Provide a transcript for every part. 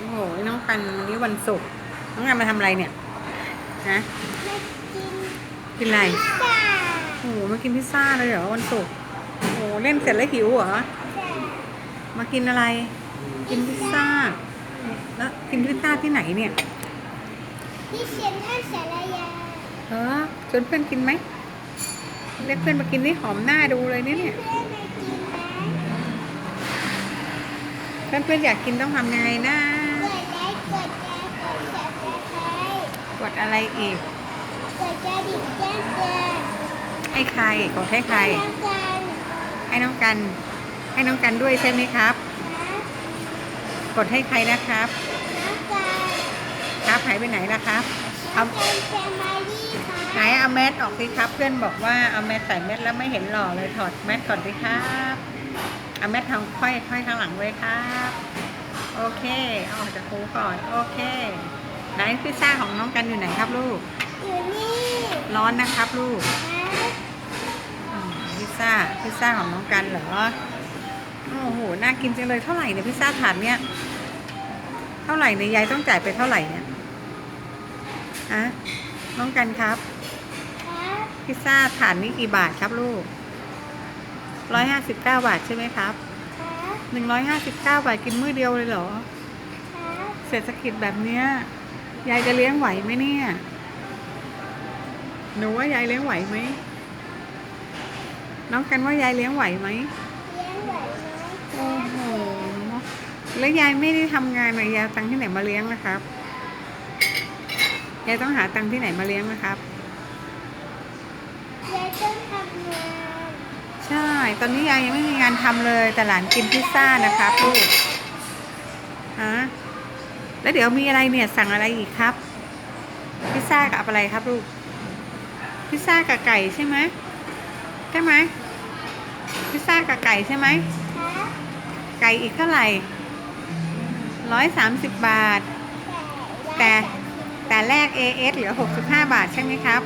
โอ้โหน้องกันวันนี้วันศุกร์น้องกันมาทำอะไรเนี่ยฮะไม่กินกินอะไรจ้าโอ้โหมากินพิซซ่าเลยเหรอวันศุกร์โอ้โหเล่นเสร็จแล้วหิวเหรอจ้ามากินอะไร กินพิซซ่าแล้วกินพิซซ่าที่ไหนเนี่ยที่เซ็นทรัลสารยาเออชวนเพื่อนกินไหมเรียกเพื่อนมากินนี่หอมหน้าดูเลยเนี่ยเนี่ยเพื่อนมากินไหมเพื่อนเพื่อนๆอยากกินต้องทำยังไงนะ กดไลค์กดแชร์กดซับสไครต์ กดอะไรอีกกดกระดิ่งแจ้งเตือนให้ใครกดให้ใครแล้วกันให้น้องกัน ให้น้องกันด้วยใช่ไหมครับ นะกดให้ใครนะครับแล้วกันครับหายไปไหนล่ะครับแล้เอาวกันแฟมิลี่ค่ะไหนเอาแมสออกสิครับ เพื่อนบอกว่าเอาแมสใส่แมสแล้วไม่เห็นหล่อเลยถอดแมสก่อนสิครับเอาแมสทางค่อยค่อยข้างหลังไว้ครับ โอเคเอาออกจากครูก่อนโอเค ไหนพิซซ่าของน้องกันอยู่ไหนครับลูก อยู่นี่ร้อนนะครับลูกนะอืมพิซซ่าพิซซ่าของน้องกันเหรอโอ้โหน่ากินจังเลยเท่าไหร่เนี่ยพิซซ่าถาดเนี่ยเท่าไหร่เนี่ยยายต้องจ่ายไปเท่าไหร่เนี่ยฮะน้องกันครับครับ พิซซ่าถาดนี้กี่บาทครับลูกร้อยห้าสิบเก้าบาทใช่ไหมครับครับหนึ่งร้อยห้าสิบเก้าบาทกินมื้อเดียวเลยเหรอครับเศรษฐกิจแบบเนี้ย ยายจะเลี้ยงไหวไหมเนี่ย หนูว่ายายเลี้ยงไหวไหม น้องกันว่ายายเลี้ยงไหวไหมเลี้ยงไหวไหมโอ้โห แล้วยายไม่ได้ทำงานเลยยายตังที่ไหนมาเลี้ยงนะครับ ยายต้องหาตังที่ไหนมาเลี้ยงนะครับ ยายต้องทำงาน ใช่ ตอนนี้ยายยังไม่มีงานทำเลย แต่หลานกินพิซซ่านะครับลูก ฮะ แล้วเดี๋ยวมีอะไรเนี่ยสั่งอะไรอีกครับ พิซซ่ากับอะไรครับลูก พิซซ่ากับไก่ใช่ไหมใช่ไหมพิซซ่ากับไก่ใช่ไหมไก่อีกเท่าไหร่ร้อยสามสิบบาท แต่แต่แลก AS เหลือหกสิบห้าบาทใช่ไหมครับ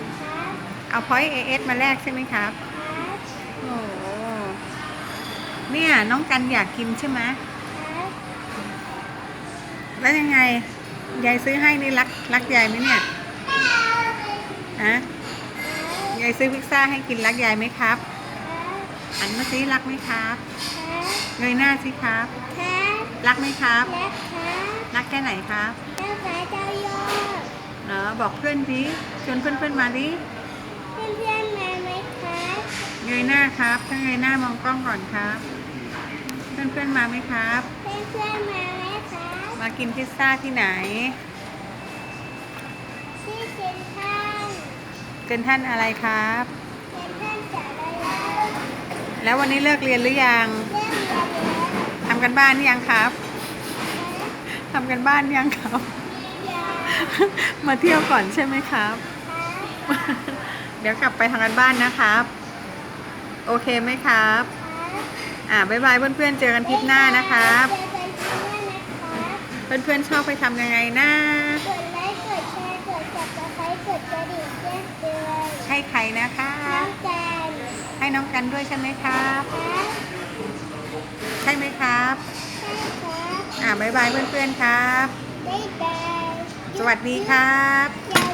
เอาพอยต์ AS มาแลกใช่ไหมครับ โอ้เนี่ยน้องกันอยากกินใช่ไหม แล้วยังไง ยายซื้อให้นี่รักรักยายไหมเนี่ยฮะยายซื้อพิซซ่าให้กินรักยายไหมครับหันมาซิรักไหมครับเงยหน้าสิครับครับรักไหมครับและครับ รักแค่ไหนครับเจ้าฟ้าเจ้ายอดเนาะบอกเพื่อนดิชวนเพื่อนๆมาดิเพื่อนๆมาไหมครับเงยหน้าครับถ้าเงยหน้ามองกล้องก่อนครับ เพื่อนๆมาไหมครับ เพื่อนๆมาไหมครับ มากินพิซซ่าที่ไหน ที่เซ็นทรัลเป็นท่านอะไรครับเซ็นทรัลสารยาแล้ววันนี้เลิกเรียนหรือยังเรื่องเรียนแล้วทำกันบ้านหรือยังครับทำกันบ้านหรือยังครับยามาเที่ยวก่อนใช่ไหมครับครับ เดี๋ยวกลับไปทำกันบ้านนะครับ โอเคไหมครับครับอ่าบ๊ายบายเพื่อนๆเจอกันคลิปหน้านะครับ เพื่อนๆชอบไปทำยังไงนะกดไลค์กดแชร์กด subscribe กดกระดิ่งแจ้งเตือนให้ใครนะคะ น้องกันให้น้องกันด้วยใช่ไหมครับ ครับใช่ไหมครับใช่ครับอ่าบ๊ายบายเพื่อนๆครับบ๊ายบายสวัสดีครับ ยาว